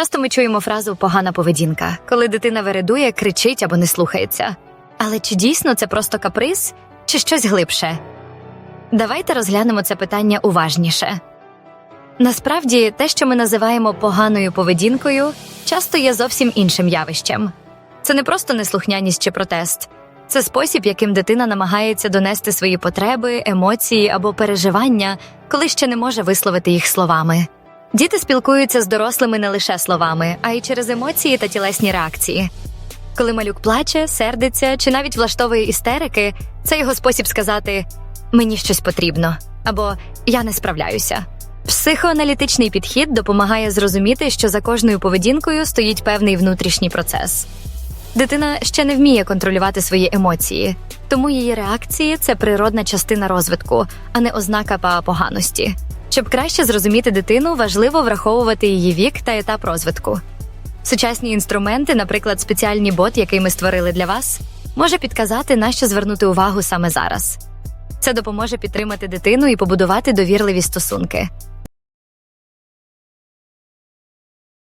Часто ми чуємо фразу погана поведінка, коли дитина вередує, кричить або не слухається. Але чи дійсно це просто каприз, чи щось глибше? Давайте розглянемо це питання уважніше. Насправді, те, що ми називаємо поганою поведінкою, часто є зовсім іншим явищем. Це не просто неслухняність чи протест, це спосіб, яким дитина намагається донести свої потреби, емоції або переживання, коли ще не може висловити їх словами. Діти спілкуються з дорослими не лише словами, а й через емоції та тілесні реакції. Коли малюк плаче, сердиться чи навіть влаштовує істерики, це його спосіб сказати мені щось потрібно або я не справляюся. Психоаналітичний підхід допомагає зрозуміти, що за кожною поведінкою стоїть певний внутрішній процес. Дитина ще не вміє контролювати свої емоції, тому її реакції це природна частина розвитку, а не ознака па- поганості. Щоб краще зрозуміти дитину, важливо враховувати її вік та етап розвитку. Сучасні інструменти, наприклад, спеціальні бот, який ми створили для вас, може підказати, на що звернути увагу саме зараз. Це допоможе підтримати дитину і побудувати довірливі стосунки.